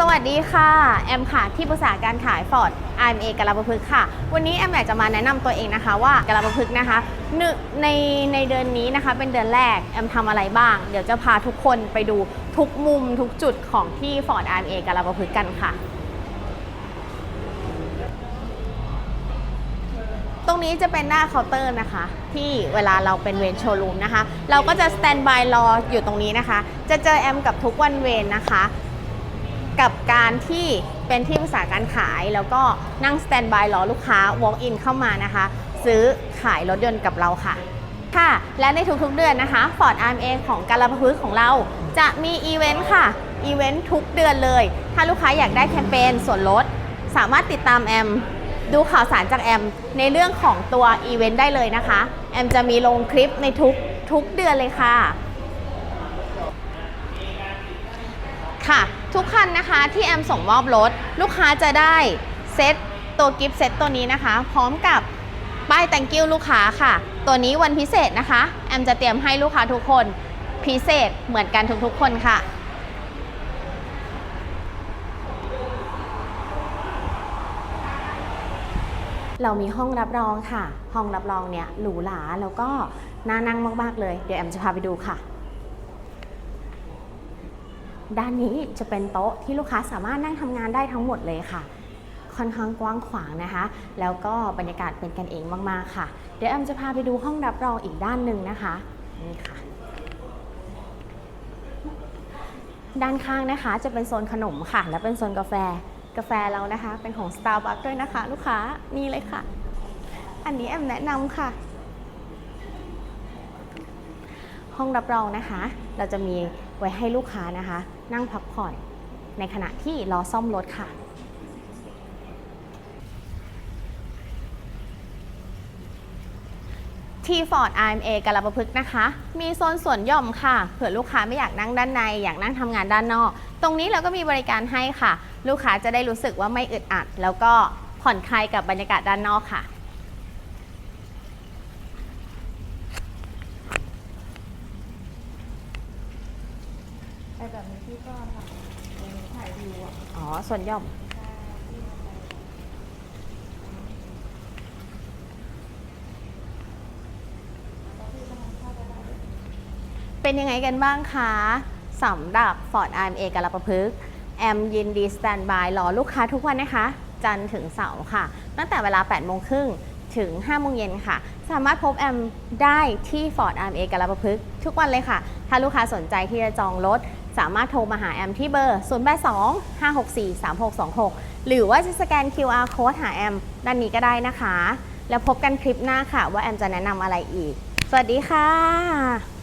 สวัสดีค่ะ แอมค่ะ ที่ปรึกษาการขาย Ford RMA กาลาประพฤกษ์ค่ะ วันนี้แอมอยากจะมาแนะนำตัวเองนะคะ ว่ากาลาประพฤกษ์นะคะหนึ่งในในเดือนนี้นะคะ เป็นเดือนแรกแอมทำอะไรบ้าง เดี๋ยวจะพาทุกคนไปดูทุกมุมทุกจุดของที่ Ford RMA กาลาประพฤกษ์กันค่ะ ตรงนี้จะเป็นหน้าเคาน์เตอร์นะคะ ที่เวลาเราเป็นเวนโชว์รูมนะคะ เราก็จะสแตนบายรออยู่ตรงนี้นะคะ จะเจอแอมกับทุกวันเวนนะคะ กับการที่เป็นที่ปรึกษาการขาย แล้วก็นั่งสแตนบายรอลูกค้า walk in เข้ามานะคะ ซื้อขายรถยนต์กับเราค่ะ ค่ะ และในทุกๆเดือนนะคะ Ford RMA ของการละพฤกษ์ของเราจะมีอีเวนต์ค่ะ อีเวนต์ทุกเดือนเลย ถ้าลูกค้าอยากได้แคมเปญส่วนลด สามารถติดตามแอม ดูข่าวสารจากแอม ในเรื่องของตัวอีเวนต์ได้เลยนะคะ แอมจะมีลงคลิปในทุกทุกเดือนเลยค่ะ ค่ะ ทุกคันนะคะที่แอมส่งมอบรถ ลูกค้าจะได้เซตตัวกิฟต์เซตตัวนี้นะคะ พร้อมกับป้าย thank you ลูกค้าค่ะ ตัวนี้วันพิเศษนะคะ แอมจะเตรียมให้ลูกค้าทุกคนพิเศษเหมือนกันทุกๆคนค่ะเรามีห้องรับรองค่ะ ห้องรับรองเนี่ยหรูหราแล้วก็น่านั่งมาก ๆ เลย เดี๋ยวแอมจะพาไปดูค่ะ ด้านนี้จะเป็นโต๊ะที่ลูกค้าสามารถนั่งทำงานได้ทั้งหมดเลยค่ะ ค่อนข้างกว้างขวางนะคะ แล้วก็บรรยากาศเป็นกันเองมากๆค่ะ เดี๋ยวแอมจะพาไปดูห้องรับรองอีกด้านหนึ่งนะคะนี่ค่ะ ด้านข้างนะคะจะเป็นโซนขนมค่ะ และเป็นโซนกาแฟกาแฟเรานะคะ เป็นของ Starbucks ด้วยนะคะ ลูกค้านี่เลยค่ะ อันนี้แอมแนะนำค่ะ ห้องรับรองนะคะ เราจะมี ไว้ให้ลูกค้านะคะ นั่งพักผ่อนในขณะที่รอซ่อมรถค่ะ ที่ Ford RMA กาลาประพฤกนะคะ มีโซนส่วนหย่อมค่ะ เผื่อลูกค้าไม่อยากนั่งด้านใน อยากนั่งทำงานด้านนอก ตรงนี้เราก็มีบริการให้ค่ะ ลูกค้าจะได้รู้สึกว่าไม่อึดอัด แล้วก็ผ่อนคลายกับบรรยากาศด้านนอกค่ะ แบบนี้พี่ก็ทำถ่ายวิวอะอ๋อ ส่วนหย่อม เป็นยังไงกันบ้างคะสำหรับ Ford RMA กาลาประพฤกษ์แอมยินดีสแตนบายรอลูกค้าทุกวันนะคะ จันทร์ถึงเสาร์ค่ะ ตั้งแต่เวลา 8 โมงครึ่งถึง 5 โมงเย็นค่ะ สามารถพบแอมได้ที่ Ford RMA กาลาประพฤกษ์ทุกวันเลยค่ะ ถ้าลูกค้าสนใจที่จะจองรถ สามารถโทรมาหาแอมที่เบอร์ 0 8 2 5 6 4 3 6 2 6 หรือว่าจะสแกน QR code หาแอมด้านนี้ก็ได้นะคะ แล้วพบกันคลิปหน้าค่ะว่าแอมจะแนะนำอะไรอีก สวัสดีค่ะ